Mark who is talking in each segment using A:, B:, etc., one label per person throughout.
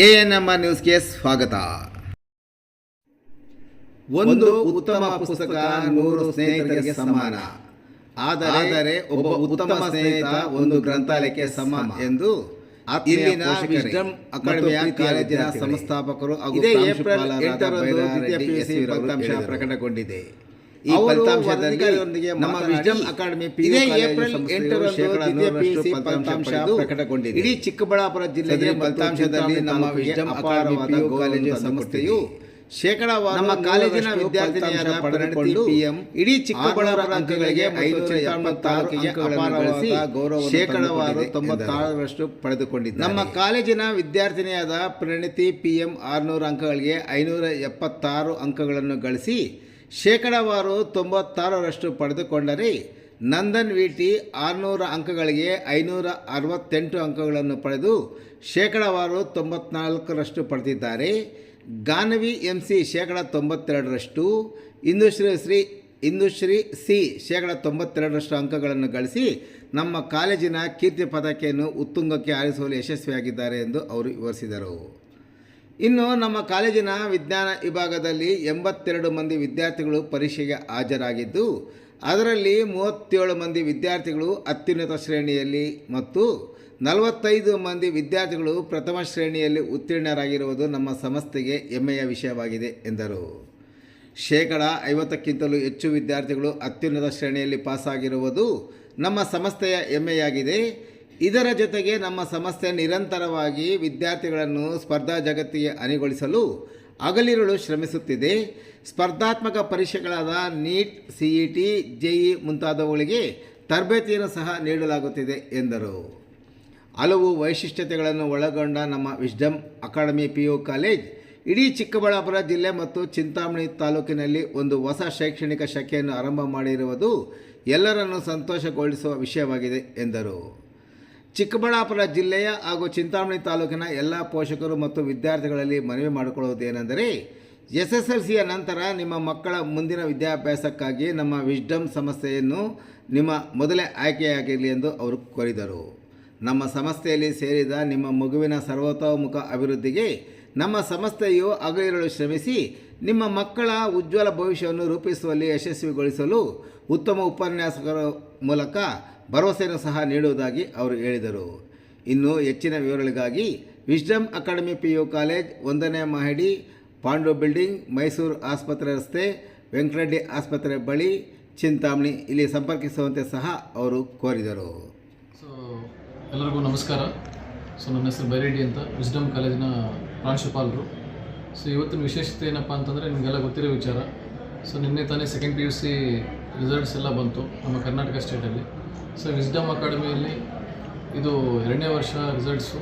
A: A N M ನ್ಯೂಸ್ಗೆ ಸ್ವಾಗತ. ಒಂದು ಉತ್ತಮ ಪುಸ್ತಕ ನೂರು ಸ್ನೇಹಿತರಿಗೆ ಸಮಾನ. ಆದರೆ ಒಬ್ಬ ಉತ್ತಮ ಸ್ನೇಹಿತ ಒಂದು ಗ್ರಂಥಾಲಯಕ್ಕೆ ಸಮಾನ ಎಂದು ಇಲ್ಲಿನ ವಿಸ್ಡಮ್ ಅಕಾಡೆಮಿಯ ಕಾಲೇಜಿನ ಸಂಸ್ಥಾಪಕರು ಹಾಗೂ
B: ಏಪ್ರಿಲ್ ಎಂಟರಂದು ದ್ವಿತೀಯ ಫಲಿತಾಂಶ ಪ್ರಕಟಗೊಂಡಿದೆ.
A: ಈ ಫಲಿತಾಂಶದಲ್ಲಿ ನಮ್ಮ ವಿಸ್ಡಮ್ ಅಕಾಡೆಮಿ
B: ಇದೇ ಏಪ್ರಿಲ್ ಎಂಟರಂದು ಪ್ರಕಟಗೊಂಡಿದೆ.
A: ಇಡೀ ಚಿಕ್ಕಬಳ್ಳಾಪುರ ಜಿಲ್ಲೆಯ
B: ಫಲಿತಾಂಶದಲ್ಲಿ ನಮ್ಮ
A: ವಿಜಯಂ
B: ಅಕಾಡೆಮಿ
A: ಗೌರವ
B: ಕಾಲೇಜು ಸಂಸ್ಥೆಯು ಶೇಕಡಾವಾರು
A: ನಮ್ಮ ಕಾಲೇಜಿನ ವಿದ್ಯಾರ್ಥಿನಿಯರ ಪಡೆದುಕೊಂಡು ಇಡೀ ಚಿಕ್ಕಬಳ್ಳಾಪುರ ಅಂಕಗಳಿಗೆ ಐನೂರ ಎಪ್ಪತ್ತಾರು ಅಂಕಗಳನ್ನು ಗಳಿಸಿ ಶೇಕಡಾವಾರು ತೊಂಬತ್ತಾರರಷ್ಟು ಪಡೆದುಕೊಂಡಿದ್ದಾರೆ
B: ನಮ್ಮ ಕಾಲೇಜಿನ ವಿದ್ಯಾರ್ಥಿನಿಯಾದ ಪ್ರಣಿತಿ ಪಿ ಎಂ ಆರುನೂರು ಅಂಕಗಳಿಗೆ ಐನೂರ ಎಪ್ಪತ್ತಾರು ಅಂಕಗಳನ್ನು ಗಳಿಸಿ ಶೇಕಡಾವಾರು ತೊಂಬತ್ತಾರರಷ್ಟು ಪಡೆದುಕೊಂಡರೆ ನಂದನ್ ವಿ ಟಿ ಆರುನೂರ ಅಂಕಗಳಿಗೆ ಐನೂರ ಅರವತ್ತೆಂಟು ಅಂಕಗಳನ್ನು ಪಡೆದು ಶೇಕಡಾವಾರು ತೊಂಬತ್ನಾಲ್ಕರಷ್ಟು ಪಡೆದಿದ್ದಾರೆ. ಗಾನವಿ ಎಂ ಸಿ ಶೇಕಡ ತೊಂಬತ್ತೆರಡರಷ್ಟು, ಇಂದುಶ್ರೀ ಶ್ರೀ ಇಂದುಶ್ರೀ ಸಿ ಶೇಕಡ ತೊಂಬತ್ತೆರಡರಷ್ಟು ಅಂಕಗಳನ್ನು ಗಳಿಸಿ ನಮ್ಮ ಕಾಲೇಜಿನ ಕೀರ್ತಿ ಪದಕೆಯನ್ನು ಉತ್ತುಂಗಕ್ಕೆ ಆರಿಸುವಲ್ಲಿ ಯಶಸ್ವಿಯಾಗಿದ್ದಾರೆ ಎಂದು ಅವರು ವಿವರಿಸಿದರು. ಇನ್ನು ನಮ್ಮ ಕಾಲೇಜಿನ ವಿಜ್ಞಾನ ವಿಭಾಗದಲ್ಲಿ ಎಂಬತ್ತೆರಡು ಮಂದಿ ವಿದ್ಯಾರ್ಥಿಗಳು ಪರೀಕ್ಷೆಗೆ ಹಾಜರಾಗಿದ್ದು, ಅದರಲ್ಲಿ ಮೂವತ್ತೇಳು ಮಂದಿ ವಿದ್ಯಾರ್ಥಿಗಳು ಅತ್ಯುನ್ನತ ಶ್ರೇಣಿಯಲ್ಲಿ ಮತ್ತು ನಲವತ್ತೈದು ಮಂದಿ ವಿದ್ಯಾರ್ಥಿಗಳು ಪ್ರಥಮ ಶ್ರೇಣಿಯಲ್ಲಿ ಉತ್ತೀರ್ಣರಾಗಿರುವುದು ನಮ್ಮ ಸಂಸ್ಥೆಗೆ ಹೆಮ್ಮೆಯ ವಿಷಯವಾಗಿದೆ, ಎಂದರು. ಶೇಕಡ ಐವತ್ತಕ್ಕಿಂತಲೂ ಹೆಚ್ಚು ವಿದ್ಯಾರ್ಥಿಗಳು ಅತ್ಯುನ್ನತ ಶ್ರೇಣಿಯಲ್ಲಿ ಪಾಸಾಗಿರುವುದು ನಮ್ಮ ಸಂಸ್ಥೆಯ ಹೆಮ್ಮೆಯಾಗಿದೆ. ಇದರ ಜೊತೆಗೆ ನಮ್ಮ ಸಂಸ್ಥೆ ನಿರಂತರವಾಗಿ ವಿದ್ಯಾರ್ಥಿಗಳನ್ನು ಸ್ಪರ್ಧಾ ಜಗತ್ತಿಗೆ ಅನಿಗೊಳಿಸಲು ಹಗಲಿರುಳು ಶ್ರಮಿಸುತ್ತಿದೆ. ಸ್ಪರ್ಧಾತ್ಮಕ ಪರೀಕ್ಷೆಗಳಾದ NEET, C E T JEE ಮುಂತಾದವುಗಳಿಗೆ ತರಬೇತಿಯನ್ನು ಸಹ ನೀಡಲಾಗುತ್ತಿದೆ ಎಂದರು. ಹಲವು ವೈಶಿಷ್ಟ್ಯತೆಗಳನ್ನು ಒಳಗೊಂಡ ನಮ್ಮ Wisdom Academy P U college ಇಡೀ ಚಿಕ್ಕಬಳ್ಳಾಪುರ ಜಿಲ್ಲೆ ಮತ್ತು ಚಿಂತಾಮಣಿ ತಾಲೂಕಿನಲ್ಲಿ ಒಂದು ಹೊಸ ಶೈಕ್ಷಣಿಕ ಶಾಖೆಯನ್ನು ಆರಂಭ ಮಾಡಿರುವುದು ಎಲ್ಲರನ್ನು ಸಂತೋಷಗೊಳಿಸುವ ವಿಷಯವಾಗಿದೆ ಎಂದರು. ಚಿಕ್ಕಬಳ್ಳಾಪುರ ಜಿಲ್ಲೆಯ ಹಾಗೂ ಚಿಂತಾಮಣಿ ತಾಲೂಕಿನ ಎಲ್ಲ ಪೋಷಕರು ಮತ್ತು ವಿದ್ಯಾರ್ಥಿಗಳಲ್ಲಿ ಮನವಿ ಮಾಡಿಕೊಳ್ಳುವುದೇನೆಂದರೆ ಎಸ್ ಎಸ್ ಎಲ್ ಸಿಯ ನಂತರ ನಿಮ್ಮ ಮಕ್ಕಳ ಮುಂದಿನ ವಿದ್ಯಾಭ್ಯಾಸಕ್ಕಾಗಿ ನಮ್ಮ ವಿಸ್ಡಮ್ ಸಂಸ್ಥೆಯನ್ನು ನಿಮ್ಮ ಮೊದಲೇ ಆಯ್ಕೆಯಾಗಿರಲಿ ಎಂದು ಅವರು ಕೋರಿದರು. ನಮ್ಮ ಸಂಸ್ಥೆಯಲ್ಲಿ ಸೇರಿದ ನಿಮ್ಮ ಮಗುವಿನ ಸರ್ವತೋಮುಖ ಅಭಿವೃದ್ಧಿಗೆ ನಮ್ಮ ಸಂಸ್ಥೆಯು ಅಗಲಿರಲು ಶ್ರಮಿಸಿ, ನಿಮ್ಮ ಮಕ್ಕಳ ಉಜ್ವಲ ಭವಿಷ್ಯವನ್ನು ರೂಪಿಸುವಲ್ಲಿ ಯಶಸ್ವಿಗೊಳಿಸಲು ಉತ್ತಮ ಉಪನ್ಯಾಸಕರ ಮೂಲಕ ಭರವಸೆಯನ್ನು ಸಹ ನೀಡುವುದಾಗಿ ಅವರು ಹೇಳಿದರು. ಇನ್ನು ಹೆಚ್ಚಿನ ವಿವರಗಳಿಗಾಗಿ Wisdom Academy P U college ಒಂದನೇ ಮಹಡಿ, ಪಾಂಡು ಬಿಲ್ಡಿಂಗ್, ಮೈಸೂರು ಆಸ್ಪತ್ರೆ ರಸ್ತೆ, ವೆಂಕಟರೆಡ್ಡಿ ಆಸ್ಪತ್ರೆ ಬಳಿ ಚಿಂತಾಮಣಿ. ಇಲ್ಲಿ ಸಂಪರ್ಕಿಸುವಂತೆ ಸಹ ಅವರು ಕೋರಿದರು.
C: ಸೊ ಎಲ್ಲರಿಗೂ ನಮಸ್ಕಾರ. ಸೊ ನನ್ನ ಹೆಸರು ಬೈರೆಡ್ಡಿ ಅಂತ ವಿಸ್ಡಮ್ ಕಾಲೇಜಿನ ಪ್ರಾಂಶುಪಾಲರು. ಸೊ ಇವತ್ತಿನ ವಿಶೇಷತೆ ಏನಪ್ಪ ಅಂತಂದರೆ ನಿಮಗೆಲ್ಲ ಗೊತ್ತಿರೋ ವಿಚಾರ. ಸೊ ನಿನ್ನೆ ತಾನೇ second P U C results ಎಲ್ಲ ಬಂತು ನಮ್ಮ ಕರ್ನಾಟಕ ಸ್ಟೇಟಲ್ಲಿ ಸೊ ವಿಸ್ಡಮ್ ಅಕಾಡೆಮಿಯಲ್ಲಿ ಇದು ಎರಡನೇ ವರ್ಷ ರಿಸಲ್ಟ್ಸು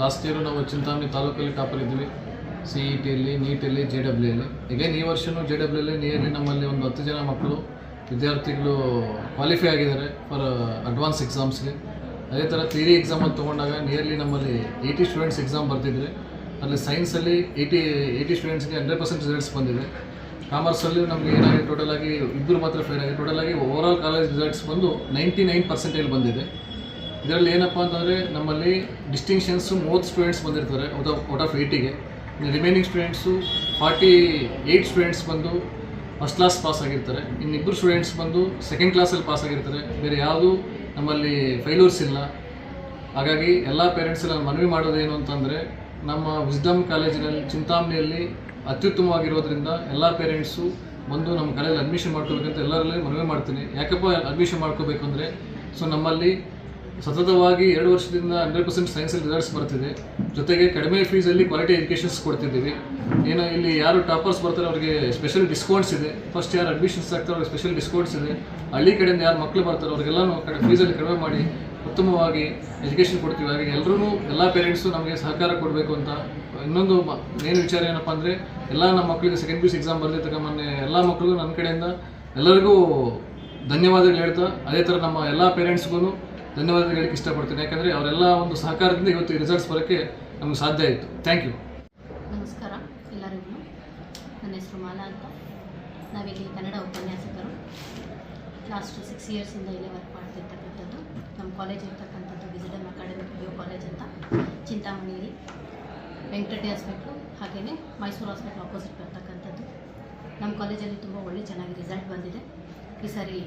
C: ಲಾಸ್ಟ್ ಇಯರು ನಾವು ಚಿಂತಾಮಣಿ ತಾಲೂಕಲ್ಲಿ ಟಾಪರ್ ಇದ್ವಿ. ಸಿ ಇ ಟಿಯಲ್ಲಿ ನೀಟಲ್ಲಿ ಜೆ ಡಬ್ಲ್ಯೂಯಲ್ಲಿ ಈಗೇನು ಈ ವರ್ಷವೂ ಜೆ ಡಬ್ಲ್ಯೂಲ್ಲಿ ನಿಯರ್ಲಿ ನಮ್ಮಲ್ಲಿ ಒಂದು ಹತ್ತು ಜನ ಮಕ್ಕಳು, ವಿದ್ಯಾರ್ಥಿಗಳು ಕ್ವಾಲಿಫೈ ಆಗಿದ್ದಾರೆ ಫಾರ್ ಅಡ್ವಾನ್ಸ್ ಎಕ್ಸಾಮ್ಸ್ಗೆ ಅದೇ ಥರ ಥಿಯರಿ ಎಕ್ಸಾಮಲ್ಲಿ ತೊಗೊಂಡಾಗ ನಿಯರ್ಲಿ ನಮ್ಮಲ್ಲಿ ಏಯ್ಟಿ ಸ್ಟೂಡೆಂಟ್ಸ್ ಎಕ್ಸಾಮ್ ಬರ್ತಿದ್ರೆ. ಅಲ್ಲಿ ಸೈನ್ಸಲ್ಲಿ ಏಯ್ಟಿ ಏಯ್ಟಿ ಸ್ಟೂಡೆಂಟ್ಸ್ಗೆ ಹಂಡ್ರೆಡ್ ಪರ್ಸೆಂಟ್ ರಿಸಲ್ಟ್ಸ್ ಬಂದಿದೆ. ಕಾಮರ್ಸಲ್ಲಿ ನಮಗೆ ಏನಾಗಿದೆ ಟೋಟಲ್ ಆಗಿ ಇಬ್ಬರು ಮಾತ್ರ ಫೇಲ್ ಆಗಿದೆ. ಟೋಟಲ್ ಆಗಿ ಓವರ್ ಆಲ್ ಕಾಲೇಜ್ ರಿಸಲ್ಟ್ಸ್ ಬಂದು ನೈಂಟಿ ನೈನ್ ಪರ್ಸೆಂಟೇಜ್ ಬಂದಿದೆ. ಇದರಲ್ಲಿ ಏನಪ್ಪ ಅಂತಂದರೆ ನಮ್ಮಲ್ಲಿ ಡಿಸ್ಟಿಂಕ್ಷನ್ಸು ಮೂವತ್ತು ಸ್ಟೂಡೆಂಟ್ಸ್ ಬಂದಿರ್ತಾರೆ out of out of ಏಯ್ಟಿಗೆ remaining students forty eight students ಬಂದು ಫಸ್ಟ್ ಕ್ಲಾಸ್ ಪಾಸ್ ಆಗಿರ್ತಾರೆ. ಇನ್ನಿಬ್ಬರು ಸ್ಟೂಡೆಂಟ್ಸ್ ಬಂದು ಸೆಕೆಂಡ್ ಕ್ಲಾಸಲ್ಲಿ ಪಾಸ್ ಆಗಿರ್ತಾರೆ. ಬೇರೆ ಯಾವುದೂ ನಮ್ಮಲ್ಲಿ ಫೈಲೂರ್ಸ್ ಇಲ್ಲ. ಹಾಗಾಗಿ ಎಲ್ಲ ಪೇರೆಂಟ್ಸಲ್ಲಿ ನಾನು ಮನವಿ ಮಾಡೋದೇನು ಅಂತಂದರೆ ನಮ್ಮ ವಿಸ್ಡಮ್ ಕಾಲೇಜಿನಲ್ಲಿ ಚಿಂತಾಮಣಿಯಲ್ಲಿ ಅತ್ಯುತ್ತಮವಾಗಿರೋದ್ರಿಂದ ಎಲ್ಲ ಪೇರೆಂಟ್ಸು ಬಂದು ನಮ್ಮ ಕಾಲೇಜಲ್ಲಿ ಅಡ್ಮಿಷನ್ ಮಾಡ್ಕೋಬೇಕಂತ ಎಲ್ಲರಲ್ಲಿ ಮನವಿ ಮಾಡ್ತೀನಿ. ಯಾಕಪ್ಪ ಅಡ್ಮಿಷನ್ ಮಾಡ್ಕೋಬೇಕು ಅಂದರೆ? ಸೊ ನಮ್ಮಲ್ಲಿ ಸತತವಾಗಿ ಎರಡು ವರ್ಷದಿಂದ ಹಂಡ್ರೆಡ್ ಪರ್ಸೆಂಟ್ ಸೈನ್ಸಲ್ಲಿ ರಿಸಲ್ಟ್ಸ್ ಬರ್ತಿದೆ. ಜೊತೆಗೆ ಕಡಿಮೆ ಫೀಸಲ್ಲಿ ಕ್ವಾಲಿಟಿ ಎಜುಕೇಷನ್ಸ್ ಕೊಡ್ತಿದ್ದೀವಿ. ಏನೋ ಇಲ್ಲಿ ಯಾರು ಟಾಪರ್ಸ್ ಬರ್ತಾರೆ ಅವರಿಗೆ ಸ್ಪೆಷಲ್ ಡಿಸ್ಕೌಂಟ್ಸ್ ಇದೆ. ಫಸ್ಟ್ ಯಾರು ಅಡ್ಮಿಷನ್ಸ್ ಆಗ್ತಾರೆ ಅವ್ರಿಗೆ ಸ್ಪೆಷಲ್ ಡಿಸ್ಕೌಂಟ್ಸ್ ಇದೆ. ಹಳ್ಳಿ ಕಡೆಯಿಂದ ಯಾರು ಮಕ್ಕಳು ಬರ್ತಾರೆ ಅವ್ರಿಗೆಲ್ಲನೂ ಕಡೆ ಫೀಸಲ್ಲಿ ಕಡಿಮೆ ಮಾಡಿ ಉತ್ತಮವಾಗಿ ಎಜುಕೇಷನ್ ಕೊಡ್ತೀವಿ. ಹಾಗೆ ಎಲ್ಲರೂ ಎಲ್ಲ ಪೇರೆಂಟ್ಸು ನಮಗೆ ಸಹಕಾರ ಕೊಡಬೇಕು ಅಂತ ಇನ್ನೊಂದು ಮೇನ್ ವಿಚಾರ ಏನಪ್ಪ ಅಂದರೆ ಎಲ್ಲ ನಮ್ಮ ಮಕ್ಕಳಿಗೆ ಸೆಕೆಂಡ್ ಪಿ ಸಿ ಎಕ್ಸಾಮ್ ಬರೆದಿರ್ತಕ್ಕ ಮೊನ್ನೆ ಎಲ್ಲ ಮಕ್ಕಳಿಗೂ ನನ್ನ ಕಡೆಯಿಂದ ಎಲ್ಲರಿಗೂ ಧನ್ಯವಾದಗಳು ಹೇಳ್ತಾ, ಅದೇ ಥರ ನಮ್ಮ ಎಲ್ಲ ಪೇರೆಂಟ್ಸ್ಗೂ ಧನ್ಯವಾದಗಳು ಹೇಳಕ್ಕೆ ಇಷ್ಟಪಡ್ತೀನಿ. ಯಾಕಂದರೆ ಅವರೆಲ್ಲ ಒಂದು ಸಹಕಾರದಿಂದ ಇವತ್ತು ರಿಸಲ್ಟ್ಸ್ ಬರೋಕ್ಕೆ ನಮ್ಗೆ ಸಾಧ್ಯ ಆಯಿತು. ಥ್ಯಾಂಕ್ ಯು
D: ನಮಸ್ಕಾರ ಎಲ್ಲರಿಗೂ. ನನ್ನ ಹೆಸರು ಮಾಲಾ ಅಂತ. ನಾವಿಲ್ಲಿ ಕನ್ನಡ ಉಪನ್ಯಾಸಕರು. ಲಾಸ್ಟ್ ಸಿಕ್ಸ್ ಇಯರ್ಸಿಂದ ಇಲ್ಲೇ ವರ್ಕ್ ಮಾಡ್ತಿರ್ತಕ್ಕಂಥದ್ದು. ನಮ್ಮ ಕಾಲೇಜ್ ಇರ್ತಕ್ಕಂಥದ್ದು wisdom academy P U college ಅಂತ, ಚಿಂತಾಮಣಿಯಲ್ಲಿ. ವೆಂಕಟಡ್ಡಿ ಹಾಸ್ಪಿಟ್ಲು ಹಾಗೆಯೇ ಮೈಸೂರು ಹಾಸ್ಪಿಟ್ಲ್ ಆಪೋಸಿಟ್ ಬರ್ತಕ್ಕಂಥದ್ದು. ನಮ್ಮ ಕಾಲೇಜಲ್ಲಿ ತುಂಬ ಒಳ್ಳೆ ಚೆನ್ನಾಗಿ ರಿಸಲ್ಟ್ ಬಂದಿದೆ. ಈ ಸಾರಿ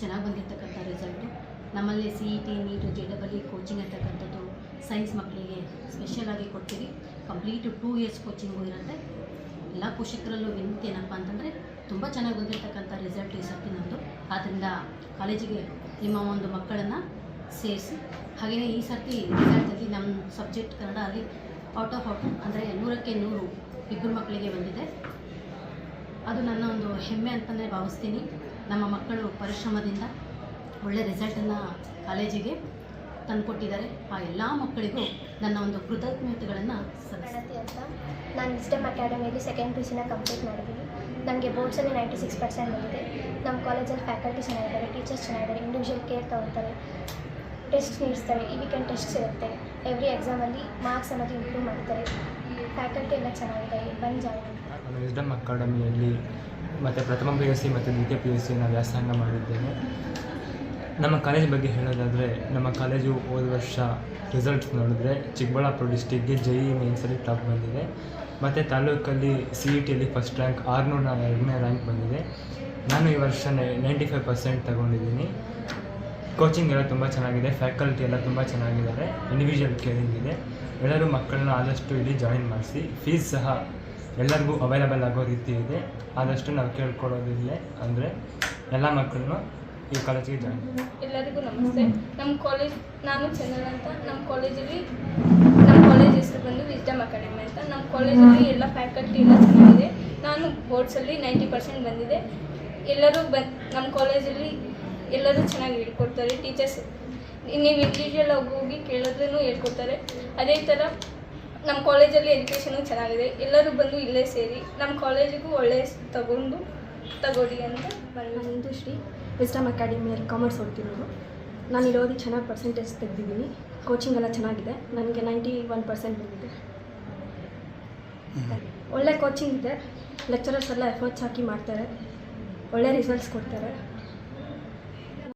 D: ಚೆನ್ನಾಗಿ ಬಂದಿರತಕ್ಕಂಥ ರಿಸಲ್ಟು ನಮ್ಮಲ್ಲಿ C E T NEET J double E coaching ಇರ್ತಕ್ಕಂಥದ್ದು ಸೈನ್ಸ್ ಮಕ್ಕಳಿಗೆ ಸ್ಪೆಷಲಾಗಿ ಕೊಡ್ತೀವಿ. ಕಂಪ್ಲೀಟು ಟೂ ಇಯರ್ಸ್ ಕೋಚಿಂಗು ಇರುತ್ತೆ. ಎಲ್ಲ ಪೋಷಕರಲ್ಲೂ ವಿನಂತಿ ಏನಪ್ಪ ಅಂತಂದರೆ ತುಂಬ ಚೆನ್ನಾಗಿ ಬಂದಿರತಕ್ಕಂಥ ರಿಸಲ್ಟ್ ಈ ಸರ್ತಿ ನಮ್ಮದು ಆದ್ದರಿಂದ ಕಾಲೇಜಿಗೆ ನಿಮ್ಮ ಒಂದು ಮಕ್ಕಳನ್ನು ಸೇರಿಸಿ ಹಾಗೆಯೇ ಈ ಸರ್ತಿ ರಿಸಲ್ಟಲ್ಲಿ ನಮ್ಮ ಸಬ್ಜೆಕ್ಟ್ ಕನ್ನಡ ಅಲ್ಲಿ ಔಟ್ ಆಫ್ ಔಟ್ ಅಂದರೆ ನೂರಕ್ಕೆ ನೂರು ಇಬ್ಬರು ಮಕ್ಕಳಿಗೆ ಬಂದಿದೆ. ಅದು ನನ್ನ ಒಂದು ಹೆಮ್ಮೆ ಅಂತಲೇ ಭಾವಿಸ್ತೀನಿ. ನಮ್ಮ ಮಕ್ಕಳು ಪರಿಶ್ರಮದಿಂದ ಒಳ್ಳೆಯ ರಿಸಲ್ಟನ್ನು ಕಾಲೇಜಿಗೆ ತಂದುಕೊಟ್ಟಿದ್ದಾರೆ. ಆ ಎಲ್ಲ ಮಕ್ಕಳಿಗೂ ನನ್ನ ಒಂದು ಕೃತಜ್ಞತೆಗಳನ್ನು ಸಲ್ಲಿಸ್ತೀನಿ.
E: ಅಂತ ನಾನು ವಿಸ್ಟಮ್ ಅಕಾಡೆಮಿಯಲ್ಲಿ ಸೆಕೆಂಡ್ ಪಿ ಸಿನ ಕಂಪ್ಲೀಟ್ ಮಾಡಿದ್ದೀನಿ. ನನಗೆ ಬೋರ್ಡ್ಸಲ್ಲಿ ನೈಂಟಿ ಸಿಕ್ಸ್ ಪರ್ಸೆಂಟ್ ಬಂದಿದೆ ನಮ್ಮ ಕಾಲೇಜಲ್ಲಿ ಫ್ಯಾಕಲ್ಟಿ ಚೆನ್ನಾಗಿದ್ದಾರೆ ಟೀಚರ್ಸ್ ಚೆನ್ನಾಗಿದ್ದಾರೆ ಇಂಡಿವಿಜುವಲ್ ಕೇರ್ ತಗೊಳ್ತಾರೆ ಟೆಸ್ಟ್ ನೀಡಿಸ್ತಾರೆ ಈ ವೀಕೆಂಡ್ ಟೆಸ್ಟ್ ಇರುತ್ತೆ. ಎವ್ರಿ ಎಕ್ಸಾಮಲ್ಲಿ ಮಾರ್ಕ್ಸ್ ಅನ್ನೋದು ಇಂಪ್ರೂವ್ ಮಾಡ್ತಾರೆ. ಫ್ಯಾಕಲ್ಟಿ ಎಲ್ಲ ಚೆನ್ನಾಗಿದೆ ಬಂದು ಜಾಯಿನ್
F: ನಾನು ವಿಸ್ಡಮ್ ಅಕಾಡೆಮಿಯಲ್ಲಿ ಮತ್ತು ಪ್ರಥಮ ಪಿ ಯು ಸಿ ಮತ್ತು ದ್ವಿತೀಯ ಪಿ ಯು ಸಿಯನ್ನು ವ್ಯಾಸಂಗ ಮಾಡಿದ್ದೇನೆ. ನಮ್ಮ ಕಾಲೇಜ್ ಬಗ್ಗೆ ಹೇಳೋದಾದರೆ, ನಮ್ಮ ಕಾಲೇಜು ಹೋದ ವರ್ಷ ರಿಸಲ್ಟ್ಸ್ ನೋಡಿದ್ರೆ ಚಿಕ್ಕಬಳ್ಳಾಪುರ ಡಿಸ್ಟಿಕ್ಗೆ ಜೆ ಇ ಮೇನ್ಸಲ್ಲಿ ಟಾಪ್ ಬಂದಿದೆ. ಮತ್ತು ತಾಲೂಕಲ್ಲಿ ಸಿ ಇ ಟಿಯಲ್ಲಿ ಫಸ್ಟ್ ರ್ಯಾಂಕ್ ಆರುನೂರ ಎರಡನೇ ರ್ಯಾಂಕ್ ಬಂದಿದೆ. ನಾನು ಈ ವರ್ಷ ನೈಂಟಿ ಫೈವ್ ಪರ್ಸೆಂಟ್ ತಗೊಂಡಿದ್ದೀನಿ. ಕೋಚಿಂಗ್ ಎಲ್ಲ ತುಂಬ ಚೆನ್ನಾಗಿದೆ ಫ್ಯಾಕಲ್ಟಿ ಎಲ್ಲ ತುಂಬ ಚೆನ್ನಾಗಿದ್ದಾರೆ ಇಂಡಿವಿಜುವಲ್ ಕೇರಿಂಗ್ ಇದೆ. ಎಲ್ಲರೂ ಮಕ್ಕಳನ್ನ ಆದಷ್ಟು ಇಲ್ಲಿ ಜಾಯಿನ್ ಮಾಡಿಸಿ ಫೀಸ್ ಸಹ ಎಲ್ಲರಿಗೂ ಅವೈಲಬಲ್ ಆಗೋ ರೀತಿ ಇದೆ. ಆದಷ್ಟು ನಾವು ಕೇಳ್ಕೊಡೋದಿಲ್ಲ ಅಂದರೆ ಎಲ್ಲ ಮಕ್ಕಳನ್ನು ಈ ಕಾಲೇಜಿಗೆ ಜಾಯಿನ್
G: ಎಲ್ಲರಿಗೂ ನಮಸ್ತೆ. ನಮ್ಮ ಕಾಲೇಜ್ ನಾನು ಚಂದನ ಅಂತ. ನಮ್ಮ ಕಾಲೇಜಲ್ಲಿ ನಮ್ಮ ಕಾಲೇಜ್ ಹೆಸರು ಬಂದು ವಿಸ್ಡಮ್ ಅಕಾಡೆಮಿ ಅಂತ. ನಮ್ಮ ಕಾಲೇಜಲ್ಲಿ ಎಲ್ಲ ಫ್ಯಾಕಲ್ಟಿ ಎಲ್ಲ ಚೆನ್ನಾಗಿದೆ. ನಾನು ಬೋರ್ಡ್ಸಲ್ಲಿ ನೈಂಟಿ ಪರ್ಸೆಂಟ್ ಬಂದಿದೆ. ಎಲ್ಲರೂ ಬಂದು ನಮ್ಮ ಕಾಲೇಜಲ್ಲಿ ಎಲ್ಲರೂ ಚೆನ್ನಾಗಿ ಹೇಳ್ಕೊಡ್ತಾರೆ. ಟೀಚರ್ಸ್ ನೀವು ಇಂಡಿವಿಜುವಲ್ ಆಗಿ ಹೋಗಿ ಕೇಳಿದ್ರೂ ಹೇಳ್ಕೊಡ್ತಾರೆ. ಅದೇ ಥರ ನಮ್ಮ ಕಾಲೇಜಲ್ಲಿ ಎಜುಕೇಷನು ಚೆನ್ನಾಗಿದೆ. ಎಲ್ಲರೂ ಬಂದು ಇಲ್ಲೇ ಸೇರಿ ನಮ್ಮ ಕಾಲೇಜಿಗೂ ಒಳ್ಳೆಯ ತಗೊಂಡು ತಗೊಳ್ಳಿ ಅಂತ ಬಂದು
H: ನಾನು ವಿಸ್ಡಮ್ ಅಕಾಡೆಮಿಯಲ್ಲಿ ಕಾಮರ್ಸ್ ಓದ್ತಿರೋದು. ನಾನು ಇಲ್ಲಿ ಓದಿ ಚೆನ್ನಾಗಿ ಪರ್ಸೆಂಟೇಜ್ ತೆಗೆದಿದ್ದೀನಿ. ಕೋಚಿಂಗ್ ಎಲ್ಲ ಚೆನ್ನಾಗಿದೆ. ನನಗೆ ನೈಂಟಿ ಒನ್ ಪರ್ಸೆಂಟ್ ಬಂದಿದೆ ಒಳ್ಳೆ ಕೋಚಿಂಗ್ ಇದೆ. ಲೆಕ್ಚರರ್ಸ್ ಎಲ್ಲ ಎಫರ್ಟ್ಸ್ ಹಾಕಿ ಮಾಡ್ತಾರೆ. ಒಳ್ಳೆ ರಿಸಲ್ಟ್ಸ್ ಕೊಡ್ತಾರೆ.